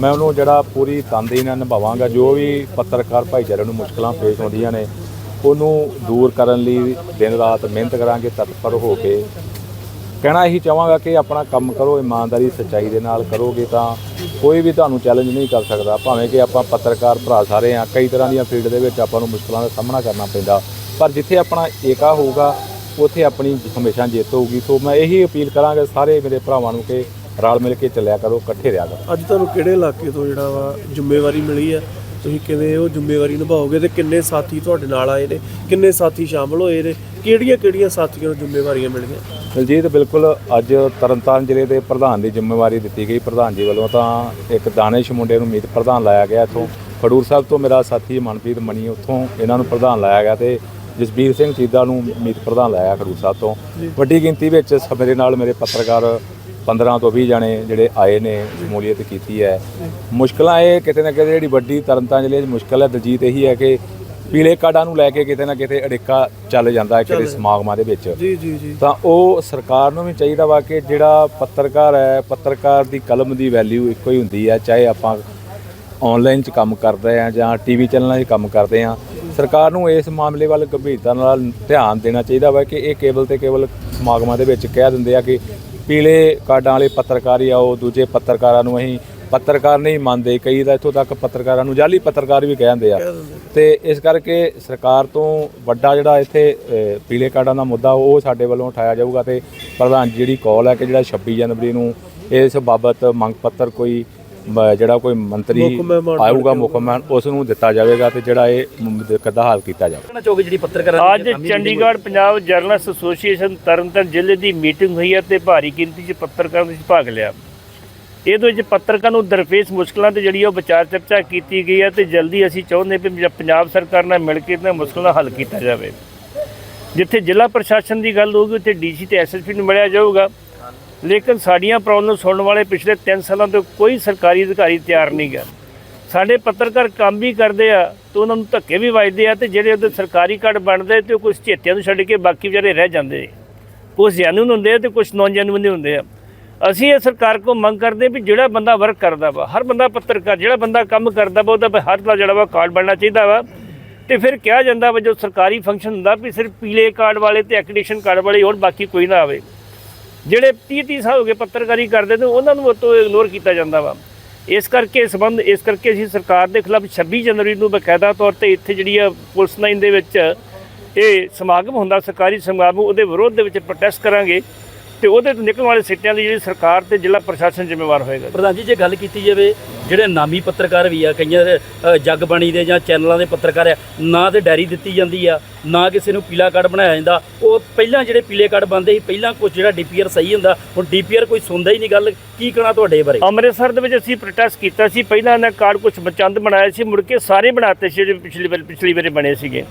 ਮੈਂ ਉਹਨੂੰ ਜਿਹੜਾ ਪੂਰੀ ਤਨਦੇਹੀ ਨਾਲ ਨਿਭਾਵਾਂਗਾ, ਜੋ ਵੀ ਪੱਤਰਕਾਰ ਭਾਈਚਾਰੇ ਨੂੰ ਮੁਸ਼ਕਲਾਂ ਪੇਸ਼ ਆਉਂਦੀਆਂ ਨੇ, ਉਹਨੂੰ ਦੂਰ ਕਰਨ ਲਈ ਦਿਨ ਰਾਤ ਮਿਹਨਤ ਕਰਾਂਗੇ, ਤਤਪਰ ਹੋ ਕੇ। ਕਹਿਣਾ ਇਹੀ ਚਾਹਾਂਗਾ ਕਿ ਆਪਣਾ ਕੰਮ ਕਰੋ, ਇਮਾਨਦਾਰੀ, ਸੱਚਾਈ ਦੇ ਨਾਲ ਕਰੋਗੇ ਤਾਂ ਕੋਈ ਵੀ ਤੁਹਾਨੂੰ ਚੈਲੰਜ ਨਹੀਂ ਕਰ ਸਕਦਾ। ਭਾਵੇਂ ਕਿ ਆਪਾਂ ਪੱਤਰਕਾਰ ਭਰਾ ਸਾਰੇ ਆ, ਕਈ ਤਰ੍ਹਾਂ ਦੀਆਂ ਫੀਲਡ ਦੇ ਵਿੱਚ ਆਪਾਂ ਨੂੰ ਮੁਸ਼ਕਲਾਂ ਦਾ ਸਾਹਮਣਾ ਕਰਨਾ ਪੈਂਦਾ। ਪਰ ਜਿੱਥੇ ਆਪਣਾ ਏਕਾ ਹੋਊਗਾ, ਉੱਥੇ ਆਪਣੀ ਹਮੇਸ਼ਾ ਜਿੱਤ ਹੋਊਗੀ। ਸੋ ਮੈਂ ਇਹੀ ਅਪੀਲ ਕਰਾਂਗਾ ਸਾਰੇ ਮੇਰੇ ਭਰਾਵਾਂ ਨੂੰ ਕਿ ਰਲ ਮਿਲ ਕੇ ਚੱਲਿਆ ਕਰੋ ਇਕੱਠੇ ਰਿਹਾ ਕਰੋ। ਅੱਜ ਤੁਹਾਨੂੰ ਕਿਹੜੇ ਇਲਾਕੇ ਤੋਂ ਜਿਹੜਾ ਵਾ ਜ਼ਿੰਮੇਵਾਰੀ ਮਿਲੀ ਹੈ? ਤੁਸੀਂ ਕਿਵੇਂ ਉਹ ਜ਼ਿੰਮੇਵਾਰੀ ਨਿਭਾਓਗੇ ਤੇ ਕਿੰਨੇ ਸਾਥੀ ਤੁਹਾਡੇ ਨਾਲ ਆਏ ਨੇ? ਕਿੰਨੇ ਸਾਥੀ ਸ਼ਾਮਲ ਹੋਏ ਨੇ? ਕਿਹੜੀਆਂ ਕਿਹੜੀਆਂ ਸਾਥੀਆਂ ਨੂੰ ਜ਼ਿੰਮੇਵਾਰੀਆਂ ਮਿਲੀਆਂ? ਦਲਜੀਤ ਬਿਲਕੁਲ ਅੱਜ ਤਰਨਤਾਰਨ ਜ਼ਿਲ੍ਹੇ ਦੇ ਪ੍ਰਧਾਨ ਦੀ ਜ਼ਿੰਮੇਵਾਰੀ ਦਿੱਤੀ ਗਈ। ਪ੍ਰਧਾਨ ਜੀ ਵੱਲੋਂ ਤਾਂ ਇੱਕ ਦਾਨਿਸ਼ ਮੁੰਡੇ ਨੂੰ ਮੀਤ ਪ੍ਰਧਾਨ ਲਾਇਆ ਗਿਆ। ਇੱਥੋਂ ਖਡੂਰ ਸਾਹਿਬ ਤੋਂ ਮੇਰਾ ਸਾਥੀ ਮਨਪ੍ਰੀਤ ਮਣੀ ਉੱਥੋਂ ਇਹਨਾਂ ਨੂੰ ਪ੍ਰਧਾਨ ਲਾਇਆ ਗਿਆ ਤੇ ਜਸਬੀਰ ਸਿੰਘ ਚੀਦਾ ਨੂੰ ਮੀਤ ਪ੍ਰਧਾਨ ਲਾਇਆ ਖਡੂਰ ਸਾਹਿਬ ਤੋਂ। ਵੱਡੀ ਗਿਣਤੀ ਵਿੱਚ ਸ- ਮੇਰੇ ਨਾਲ ਮੇਰੇ ਪੱਤਰਕਾਰ 15 ਤੋਂ 20 ਜਣੇ ਜਿਹੜੇ ਆਏ ਨੇ ਸ਼ਮੂਲੀਅਤ ਕੀਤੀ ਹੈ। ਮੁਸ਼ਕਲਾਂ ਇਹ ਕਿਤੇ ਨਾ ਕਿਤੇ ਜਿਹੜੀ ਵੱਡੀ ਤਰਨਤਾਰਨ ਜ਼ਿਲ੍ਹੇ 'ਚ ਮੁਸ਼ਕਲ ਹੈ ਦਲਜੀਤ ਇਹੀ ਹੈ ਕਿ ਪੀਲੇ ਕਾਰਡਾਂ ਨੂੰ ਲੈ ਕੇ ਕਿਤੇ ਨਾ ਕਿਤੇ ਅੜਿੱਕਾ ਚੱਲ ਜਾਂਦਾ ਹੈ ਕਿਤੇ ਸਮਾਗਮਾਂ ਦੇ ਵਿੱਚ। ਜੀ ਜੀ ਜੀ। ਤਾਂ ਉਹ ਸਰਕਾਰ ਨੂੰ ਵੀ ਚਾਹੀਦਾ ਵਾ ਕਿ ਜਿਹੜਾ ਪੱਤਰਕਾਰ ਹੈ ਪੱਤਰਕਾਰ ਦੀ ਕਲਮ ਦੀ ਵੈਲਿਊ ਇੱਕੋ ਹੀ ਹੁੰਦੀ ਹੈ ਚਾਹੇ ਆਪਾਂ ਆਨਲਾਈਨ 'ਚ ਕੰਮ ਕਰਦੇ ਆ ਜਾਂ ਟੀਵੀ ਚੈਨਲਾਂ 'ਚ ਕੰਮ ਕਰਦੇ ਆ ਸਰਕਾਰ ਨੂੰ ਇਸ ਮਾਮਲੇ ਵੱਲ ਗੰਭੀਰਤਾ ਨਾਲ ਧਿਆਨ ਦੇਣਾ ਚਾਹੀਦਾ ਵਾ ਕਿ ਇਹ ਕੇਵਲ ਤੇ ਕੇਵਲ ਸਮਾਗਮਾਂ ਦੇ ਵਿੱਚ ਕਹਿ ਦਿੰਦੇ ਆ ਕਿ ਪੀਲੇ ਕਾਰਡਾਂ ਵਾਲੇ ਪੱਤਰਕਾਰ ਹੀ ਆਓ ਦੂਜੇ ਪੱਤਰਕਾਰਾਂ ਨੂੰ ਅਸੀਂ ਪੱਤਰਕਾਰ ਨਹੀਂ ਮੰਨਦੇ। ਕਈ ਤਾਂ ਇੱਥੋਂ ਤੱਕ ਪੱਤਰਕਾਰਾਂ ਨੂੰ ਜਾਲੀ ਪੱਤਰਕਾਰ ਵੀ ਕਹਿੰਦੇ ਆ। ਤੇ ਇਸ ਕਰਕੇ ਸਰਕਾਰ ਤੋਂ ਵੱਡਾ ਜਿਹੜਾ ਇੱਥੇ ਪੀਲੇ ਕਾਰਡਾਂ ਦਾ ਮੁੱਦਾ ਉਹ ਸਾਡੇ ਵੱਲੋਂ ਉਠਾਇਆ ਜਾਊਗਾ ਤੇ ਪ੍ਰਧਾਨ ਜਿਹੜੀ ਕਾਲ ਹੈ ਕਿ ਜਿਹੜਾ 26 ਜਨਵਰੀ ਨੂੰ ਇਸ ਬਾਬਤ ਮੰਗ ਪੱਤਰ ਕੋਈ ਜਿਹੜਾ ਕੋਈ ਮੰਤਰੀ ਆਊਗਾ ਮੁੱਖ ਮਹਿਮਾਨ ਉਸ ਨੂੰ ਦਿੱਤਾ ਜਾਵੇਗਾ ਤੇ ਜਿਹੜਾ ਇਹ ਮ- ਦਿੱਕਤ ਦਾ ਹੱਲ ਕੀਤਾ ਜਾਵੇ। ਜਿਹੜੀ ਪੱਤਰਕਾਰਾਂ ਅੱਜ ਚੰਡੀਗੜ੍ਹ ਪੰਜਾਬ ਜਰਨਲਿਸਟ ਐਸੋਸੀਏਸ਼ਨ ਤਰਨਤਾਰਨ ਜ਼ਿਲ੍ਹੇ ਦੀ ਮੀਟਿੰਗ ਹੋਈ ਹੈ ਤੇ ਭਾਰੀ ਗਿਣਤੀ 'ਚ ਪੱਤਰਕਾਰਾਂ ਨੇ ਭਾਗ ਲਿਆ। ਇਹਦੇ ਵਿੱਚ ਪੱਤਰਕਾਰ ਨੂੰ ਦਰਪੇਸ਼ ਮੁਸ਼ਕਲਾਂ ਤੇ ਜਿਹੜੀ ਉਹ ਵਿਚਾਰ ਚਰਚਾ ਕੀਤੀ ਗਈ ਹੈ ਤੇ ਜਲਦੀ ਅਸੀਂ ਚਾਹੁੰਦੇ ਵੀ ਪੰਜਾਬ- ਪੰਜਾਬ ਸਰਕਾਰ ਨਾਲ ਮਿਲ ਕੇ ਇਹਨਾਂ ਮੁਸ਼ਕਲਾਂ ਦਾ ਹੱਲ ਕੀਤਾ ਜਾਵੇ। ਜਿੱਥੇ ਜ਼ਿਲ੍ਹਾ ਪ੍ਰਸ਼ਾਸਨ ਦੀ ਗੱਲ ਹੋਊਗੀ ਉੱਥੇ ਡੀਸੀ ਤੇ ਐਸਐਸਪੀ ਨੂੰ ਮਿਲਿਆ ਜਾਊਗਾ। ਲੇਕਿਨ ਸਾਡੀਆਂ ਪ੍ਰੋਬਲਮ ਸੁਣਨ ਵਾਲੇ ਪਿਛਲੇ 3 ਸਾਲਾਂ ਤੋਂ ਕੋਈ ਸਰਕਾਰੀ ਅਧਿਕਾਰੀ ਤਿਆਰ ਨਹੀਂ ਗਿਆ ਸਾਡੇ ਪੱਤਰਕਾਰ ਕੰਮ ਵੀ ਕਰਦੇ ਆ ਤੇ ਉਹਨਾਂ ਨੂੰ ਧੱਕੇ ਵੀ ਵੱਜਦੇ ਆ ਤੇ ਜਿਹੜੇ ਉਹਦੇ ਸਰਕਾਰੀ ਕਾਰਡ ਬਣਦੇ ਤੇ ਉਹ ਕੁਝ ਚੇਤਿਆਂ ਨੂੰ ਛੱਡ ਕੇ ਬਾਕੀ ਵਿਚਾਰੇ ਰਹਿ ਜਾਂਦੇ। ਕੁਝ ਜੈਨੂਨ ਹੁੰਦੇ ਆ ਤੇ ਕੁਝ ਨੌਨ ਜੈਨੂਨ ਹੁੰਦੇ ਆ। ਅਸੀਂ ਇਹ ਸਰਕਾਰ ਕੋ ਮੰਗ ਕਰਦੇ ਵੀ ਜਿਹੜਾ ਬੰਦਾ ਵਰਕ ਕਰਦਾ ਵਾ, ਹਰ ਬੰਦਾ ਪੱਤਰਕਾਰ, ਜਿਹੜਾ ਬੰਦਾ ਕੰਮ ਕਰਦਾ ਵਾ, ਉਹਦਾ ਹਰ ਦਾ ਜਿਹੜਾ ਵਾ ਕਾਰਡ ਬਣਨਾ ਚਾਹੀਦਾ ਵਾ। ਤੇ ਫਿਰ ਕਿਹਾ ਜਾਂਦਾ ਵਾ ਜੋ ਸਰਕਾਰੀ ਫੰਕਸ਼ਨ ਹੁੰਦਾ ਵੀ ਸਿਰਫ ਪੀਲੇ ਕਾਰਡ ਵਾਲੇ ਤੇ ਐਕ੍ਰੈਡੀਸ਼ਨ ਕਾਰਡ ਵਾਲੇ ਹੋਰ ਬਾਕੀ ਕੋਈ ਨਾ ਆਵੇ। ਜਿਹੜੇ 30 30 ਸਾਲ ਹੋ ਗਏ ਪੱਤਰਕਾਰੀ ਕਰਦੇ ਨੇ, ਉਹਨਾਂ ਨੂੰ ਉਤੋਂ ਇਗਨੋਰ ਕੀਤਾ ਜਾਂਦਾ ਵਾ। ਇਸ ਕਰਕੇ ਸੰਬੰਧ, ਇਸ ਕਰਕੇ ਅਸੀਂ ਸਰਕਾਰ ਦੇ ਖਿਲਾਫ 26 ਜਨਵਰੀ ਨੂੰ ਬਕਾਇਦਾ ਤੌਰ ਤੇ ਇੱਥੇ ਜਿਹੜੀ ਆ ਪੁਲਿਸ ਲਾਈਨ ਦੇ ਵਿੱਚ ਇਹ ਸਮਾਗਮ ਹੁੰਦਾ, ਸਰਕਾਰੀ ਸਮਾਗਮ, ਉਹਦੇ ਵਿਰੋਧ ਦੇ ਵਿੱਚ ਪ੍ਰੋਟੈਸਟ ਕਰਾਂਗੇ ਤੇ ਉਹਦੇ ਤੋਂ ਨਿਕਲਣ ਵਾਲੇ ਸਿੱਟਿਆਂ ਦੀ ਜਿਹੜੀ ਸਰਕਾਰ ਤੇ ਜ਼ਿਲ੍ਹਾ ਪ੍ਰਸ਼ਾਸਨ ਜ਼ਿੰਮੇਵਾਰ ਹੋਏਗਾ। ਪ੍ਰਧਾਨ ਜੀ, ਜੇ ਗੱਲ ਕੀਤੀ ਜਾਵੇ ਜਿਹੜੇ ਨਾਮੀ ਪੱਤਰਕਾਰ ਵੀ ਆ, ਕਈਆਂ ਦੇ ਜੱਗ ਬਣੀ ਦੇ ਜਾਂ ਚੈਨਲਾਂ ਦੇ ਪੱਤਰਕਾਰ ਆ, ਨਾ ਤੇ ਡਾਇਰੀ ਦਿੱਤੀ ਜਾਂਦੀ ਆ, ਨਾ ਕਿਸੇ ਨੂੰ ਪੀਲਾ ਕਾਰਡ ਬਣਾਇਆ ਜਾਂਦਾ। ਉਹ ਪਹਿਲਾਂ ਜਿਹੜੇ ਪੀਲੇ ਕਾਰਡ ਬੰਦੇ ਸੀ, ਪਹਿਲਾਂ ਕੁਝ ਜਿਹੜਾ ਡੀਪੀਆਰ ਸਹੀ ਹੁੰਦਾ, ਹੁਣ ਡੀਪੀਆਰ ਕੋਈ ਸੁਣਦਾ ਹੀ ਨਹੀਂ ਗੱਲ। ਕੀ ਕਹਿਣਾ ਤੁਹਾਡੇ ਬਾਰੇ? ਅੰਮ੍ਰਿਤਸਰ ਦੇ ਵਿੱਚ ਅਸੀਂ ਪ੍ਰੋਟੈਸਟ ਕੀਤਾ ਸੀ, ਪਹਿਲਾਂ ਇਹਨਾਂ ਕਾਰਡ ਕੁਝ ਚੰਦ ਬਣਾਏ ਸੀ, ਮੁੜ ਕੇ ਸਾਰੇ ਬਣਾਤੇ ਸੀ, ਜਿਹੜੇ ਪਿਛਲੀ ਵਾਰ, ਪਿਛਲੀ ਵਾਰੇ ਬਣੇ ਸੀਗੇ।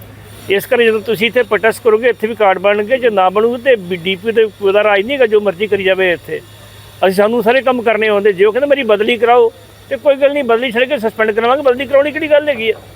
ਇਸ ਕਰਕੇ ਜਦੋਂ ਤੁਸੀਂ ਇੱਥੇ ਪ੍ਰੋਟੈਸਟ ਕਰੋਗੇ, ਇੱਥੇ ਵੀ ਕਾਰਡ ਬਣਨਗੇ, ਜੇ ਨਾ ਬਣੂਗੇ ਤੇ ਡੀਪੀ ਤੇ ਕੋਈ ਦਾ ਰਾਜ ਨਹੀਂਗਾ ਜੋ ਮਰਜ਼ੀ ਕਰੀ ਜਾਵੇ ਇੱਥੇ। ਅਸੀਂ ਸਾਨੂੰ ਸਾਰੇ ਕੰਮ ਕਰਨੇ ਹੁੰਦੇ ਜੇ ਉਹ ਕਹਿੰਦੇ ਮੇਰੀ ਬਦਲੀ ਕਰਾਓ ਤੇ ਕੋਈ ਗੱਲ ਨਹੀਂ, ਬਦਲੀ ਛੱਡ ਕੇ ਸਸਪੈਂਡ ਕਰਾਵਾਂਗੇ, ਬਦਲੀ ਕਰਾਉਣੀ ਕਿਹੜੀ ਗੱਲ ਹੈਗੀ ਆ?